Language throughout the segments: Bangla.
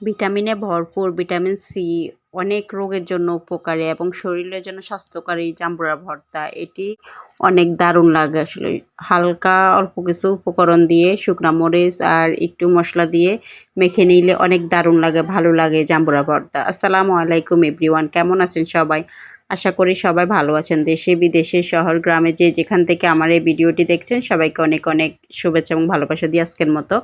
ভিটামিনে ভরপুর, ভিটামিন সি অনেক রোগের জন্য উপকারী এবং শরীরের জন্য স্বাস্থ্যকারী জাম্বুরা ভর্তা, এটি অনেক দারুণ লাগে আসলে। হালকা অল্প কিছু উপকরণ দিয়ে শুকনা মরিচ আর একটু মশলা দিয়ে মেখে নিলে অনেক দারুণ লাগে, ভালো লাগে জাম্বুরা ভর্তা। আসসালামু আলাইকুম এভরিওয়ান, কেমন আছেন সবাই? আশা করি সবাই ভালো আছেন। দেশে, বিদেশে, শহর, গ্রামে যে যেখান থেকে আমার এই ভিডিওটি দেখছেন, সবাইকে অনেক অনেক শুভেচ্ছা এবং ভালোবাসা দিয়ে আজকের মতো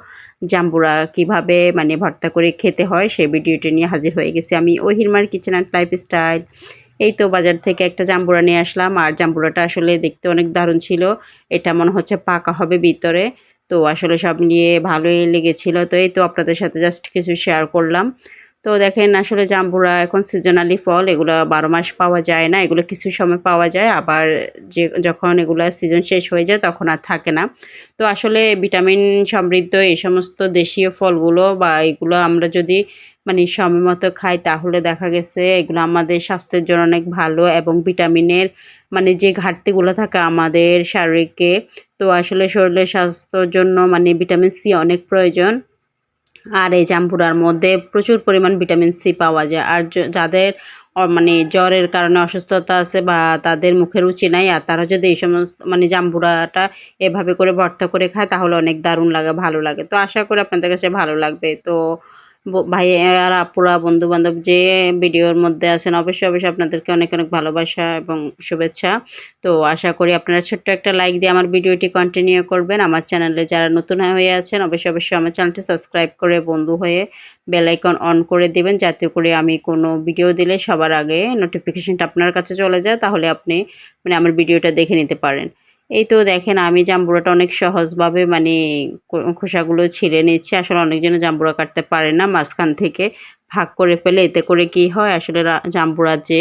জাম্বুরা কীভাবে মানে ভর্তা করে খেতে হয় সেই ভিডিওটি নিয়ে হাজির হয়ে গেছি আমি, ওহিরমার কিচেন অ্যান্ড লাইফ স্টাইল এই তো বাজার থেকে একটা জাম্বুরা নিয়ে আসলাম আর জাম্বুরাটা আসলে দেখতে অনেক দারুণ ছিল। এটা মনে হচ্ছে পাকা হবে ভিতরে। তো আসলে সব নিয়ে ভালোই লেগেছিল। তো এই তো আপনাদের সাথে জাস্ট কিছু শেয়ার করলাম। তো দেখেন আসলে জাম্বুরা এখন সিজনালি ফল এগুলো বারো মাস পাওয়া যায় না, এগুলো কিছু সময় পাওয়া যায়, আবার যে যখন এগুলো সিজন শেষ হয়ে যায় তখন আর থাকে না। তো আসলে ভিটামিন সমৃদ্ধ এই সমস্ত দেশীয় ফলগুলো বা এগুলো আমরা যদি মানে সময় মতো খাই, তাহলে দেখা গেছে এগুলো আমাদের স্বাস্থ্যের জন্য অনেক ভালো এবং ভিটামিনের মানে যে ঘাটতিগুলো থাকে আমাদের শারীরিকে, তো আসলে শরীরের স্বাস্থ্যর জন্য মানে ভিটামিন সি অনেক প্রয়োজন। আর এই জাম্পুরার মধ্যে প্রচুর পরিমাণ ভিটামিন সি পাওয়া যায়। আর যাদের মানে জ্বরের কারণে অসুস্থতা আছে বা তাদের মুখে রুচি নাই, আর তারা যদি এই সমস্ত মানে জাম্বুরাটা এভাবে করে ভর্তা করে খায়, তাহলে অনেক দারুণ লাগে, ভালো লাগে। তো আশা করি আপনাদের কাছে ভালো লাগবে। তো ভাইয়ার আপুরা বন্ধু বান্ধব যে ভিডিওর মধ্যে আছেন, অবশ্যই অবশ্যই আপনাদেরকে অনেক অনেক ভালোবাসা এবং শুভেচ্ছা। তো আশা করি আপনারা ছোট্ট একটা লাইক দিয়ে আমার ভিডিওটি কন্টিনিউ করবেন। আমার চ্যানেলে যারা নতুন হয়ে আছেন, অবশ্যই অবশ্যই আমার চ্যানেলটি সাবস্ক্রাইব করে বন্ধু হয়ে বেলাইকন অন করে দেবেন, যাতে করে আমি কোনো ভিডিও দিলে সবার আগে নোটিফিকেশনটা আপনার কাছে চলে যায়, তাহলে আপনি মানে আমার ভিডিওটা দেখে নিতে পারেন। এই তো দেখেন, আমি জাম্বুরাটা অনেক সহজভাবে মানে খোসাগুলো ছিঁড়ে নিচ্ছি। আসলে অনেকজনে জাম্বুরা কাটতে পারে না মাঝখান থেকে ভাগ করে ফেলে, এতে করে কি হয়, আসলে জাম্বুরার যে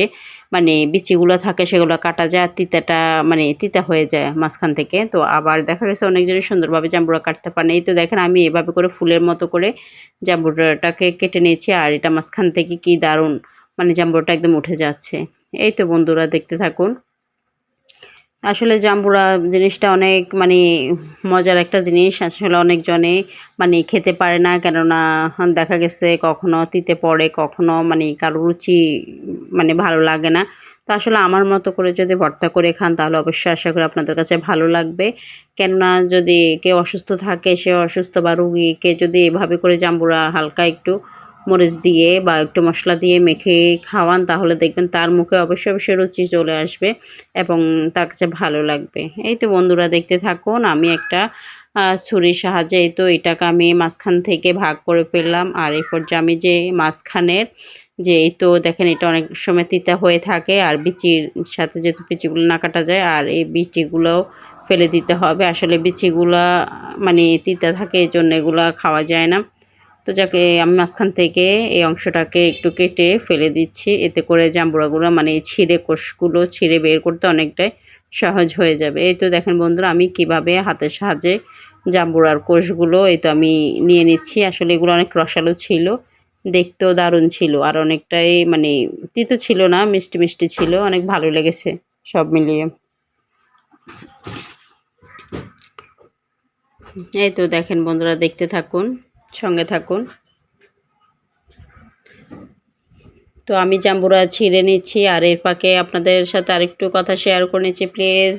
মানে বিচিগুলো থাকে সেগুলো কাটা যায় তিতাটা মানে তিতা হয়ে যায় মাঝখান থেকে। তো আবার দেখা গেছে অনেকজনই সুন্দরভাবে জাম্বুরা কাটতে পারে না। এই তো দেখেন, আমি এভাবে করে ফুলের মতো করে জাম্বুরাটাকে কেটে নিয়েছি আর এটা মাঝখান থেকে কি দারুণ মানে জাম্বুরাটা একদম উঠে যাচ্ছে। এই তো বন্ধুরা, দেখতে থাকুন। আসলে জাম্বুরা জিনিসটা অনেক মানে মজার একটা জিনিস। আসলে অনেকজনে মানে খেতে পারে না। কেননা, দেখা গেছে কখনো তিতে পড়ে, কখনো মানে কারও রুচি মানে ভালো লাগে না। তো আসলে আমার মতো করে যদি ভর্তা করে খান, তাহলে অবশ্যই আশা করি আপনাদের কাছে ভালো লাগবে। কেননা, যদি কেউ অসুস্থ থাকে, সে অসুস্থ বা রুগীকে যদি এভাবে করে জাম্বুরা হালকা একটু মরিচ দিয়ে বা একটু মশলা দিয়ে মেখে খাওয়ান, তাহলে দেখবেন তার মুখে অবশ্যই অবশ্যই রুচি চলে আসবে এবং তার কাছে ভালো লাগবে। এই তো বন্ধুরা দেখতে থাকুন, আমি একটা ছুরির সাহায্যে এই তো এটাকে আমি মাঝখান থেকে ভাগ করে ফেললাম। আর এই পর্যায়ে আমি যে মাঝখানের যে এই তো দেখেন এটা অনেক সময় তিতা হয়ে থাকে, আর বিচির সাথে যেহেতু বিচিগুলো না কাটা যায়, আর এই বিচিগুলোও ফেলে দিতে হবে। আসলে বিচিগুলা মানে তিতা থাকে এই জন্য এগুলো খাওয়া যায় না। তো যাকে আমি মাঝখান থেকে এই অংশটাকে একটু কেটে ফেলে দিচ্ছি, এতে করে জাম্বুরাগুলো মানে ছিঁড়ে কোষগুলো ছিঁড়ে বের করতে অনেকটাই সহজ হয়ে যাবে। এই তো দেখেন বন্ধুরা, আমি কীভাবে হাতের সাহায্যে জাম্বুড়ার কোষগুলো এই তো আমি নিয়ে নিচ্ছি। আসলে এগুলো অনেক রসালো ছিল, দেখতেও দারুণ ছিল আর অনেকটাই মানে তিতো ছিল না, মিষ্টি মিষ্টি ছিল, অনেক ভালো লেগেছে সব মিলিয়ে। এই তো দেখেন বন্ধুরা, দেখতে থাকুন। সঙ্গে থাকুন। তো আমি জাম্বুরা ছিঁড়ে নিচ্ছি আর এর ফাঁকে আপনাদের সাথে আরেকটু কথা শেয়ার করে নিচ্ছি। প্লিজ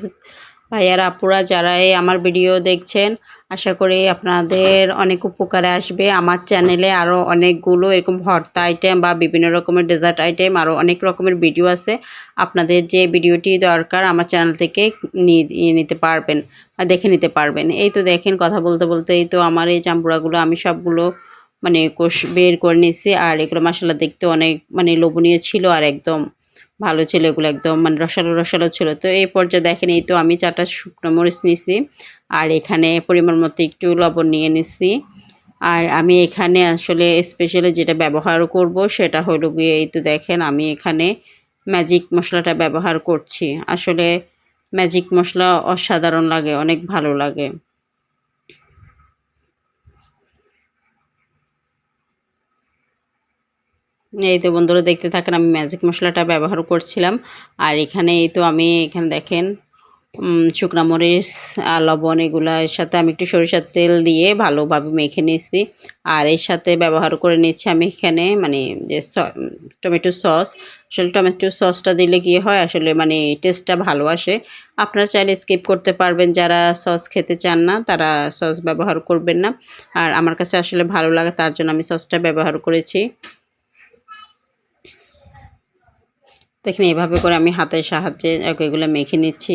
ভাইয়ার আপুরা যারা এই আমার ভিডিও দেখছেন, আশা করি আপনাদের অনেক উপকারে আসবে। আমার চ্যানেলে আরও অনেকগুলো এরকম ভর্তা আইটেম বা বিভিন্ন রকমের ডেজার্ট আইটেম আরও অনেক রকমের ভিডিও আছে। আপনাদের যে ভিডিওটি দরকার, আমার চ্যানেল থেকে নিয়ে নিতে পারবেন বা দেখে নিতে পারবেন। এই তো দেখেন, কথা বলতে বলতে এই তো আমার এই জাম্বুরাগুলো, আমি সবগুলো মানে কোষ বের করে নিয়েছি। আর এগুলো মশলা দেখতে অনেক মানে লোভনীয় ছিল আর একদম ভালো ছিল এগুলো একদম মানে রসালো রসালো ছিল। তো এই পর্যায়ে দেখেন, এই তো আমি চারটা শুকনো মরিচ নিছি, আর এখানে পরিমাণ মতো একটু লবণ নিয়ে নিছি। আর আমি এখানে আসলে স্পেশালি যেটা ব্যবহার করব সেটা হলো গিয়ে, এই তো দেখেন, আমি এখানে ম্যাজিক মশলাটা ব্যবহার করছি। আসলে ম্যাজিক মশলা অসাধারণ লাগে, অনেক ভালো লাগে। এই তো বন্ধুরা দেখতে থাকেন, আমি ম্যাজিক মশলাটা ব্যবহার করছিলাম। আর এখানে এই তো আমি, এখানে দেখেন শুকনা মরিচ আর লবণ এগুলা এর সাথে আমি একটু সরিষার তেল দিয়ে ভালোভাবে মেখে নিয়েছি। আর এর সাথে ব্যবহার করে নিচ্ছি আমি এখানে মানে যে টমেটো সস। আসলে টমেটো সসটা দিলে কি হয়, আসলে মানে টেস্টটা ভালো আসে। আপনারা চাইলে স্কিপ করতে পারবেন, যারা সস খেতে চান না, তারা সস ব্যবহার করবেন না। আর আমার কাছে আসলে ভালো লাগে, তার জন্য আমি সসটা ব্যবহার করেছি। দেখেন এভাবে করে আমি হাতের সাহায্যে এগুলো মেখে নিচ্ছি।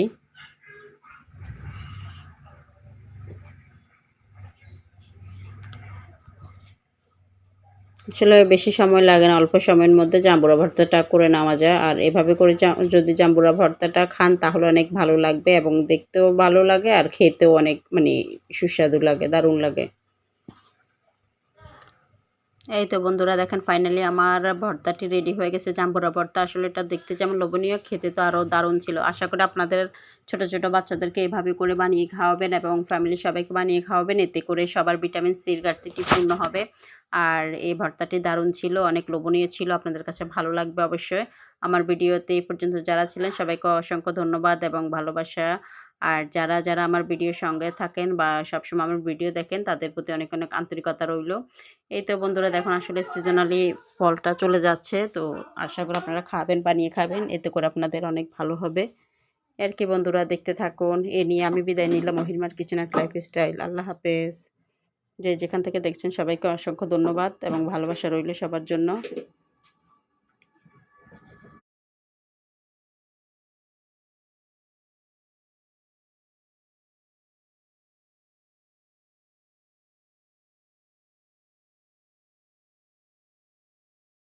আসলে বেশি সময় লাগে না, অল্প সময়ের মধ্যে জাম্বুরা ভর্তাটা করে নেওয়া যায়। আর এভাবে করে যদি জাম্বুরা ভর্তাটা খান, তাহলে অনেক ভালো লাগবে এবং দেখতেও ভালো লাগে আর খেতেও অনেক মানে সুস্বাদু লাগে, দারুণ লাগে। এই তো বন্ধুরা দেখেন ফাইনালি আমার ভর্তাটি রেডি হয়ে গেছে। জাম্বুরা ভর্তা আসলে এটা দেখতে যেমন লোভনীয়, খেতে তো আরও দারুণ ছিল। আশা করি আপনাদের ছোট ছোট বাচ্চাদেরকে এইভাবে করে বানিয়ে খাওয়াবেন এবং ফ্যামিলি সবাইকে বানিয়ে খাওয়াবেন। এতে করে সবার ভিটামিন সির ঘাটতিটি পূর্ণ হবে। আর এই ভর্তাটি দারুণ ছিল, অনেক লোভনীয় ছিল, আপনাদের কাছে ভালো লাগবে অবশ্যই। আমার ভিডিওতে এই পর্যন্ত যারা ছিলেন সবাইকে অসংখ্য ধন্যবাদ এবং ভালোবাসা। আর যারা যারা আমার ভিডিওর সঙ্গে থাকেন বা সবসময় আমার ভিডিও দেখেন, তাদের প্রতি অনেক অনেক আন্তরিকতা রইল। এই তো বন্ধুরা, দেখুন আসলে সিজনালি ফলটা চলে যাচ্ছে, তো আশা করি আপনারা খাবেন, বানিয়ে খাবেন, এতে করে আপনাদের অনেক ভালো হবে। আর কি বন্ধুরা, দেখতে থাকুন, এ নিয়ে আমি বিদায় নিলাম মহিমার কিচেন অ্যান্ড লাইফ স্টাইল আল্লাহ হাফেজ। যে যেখান থেকে দেখছেন, সবাইকে অসংখ্য ধন্যবাদ এবং ভালোবাসা রইল সবার জন্য।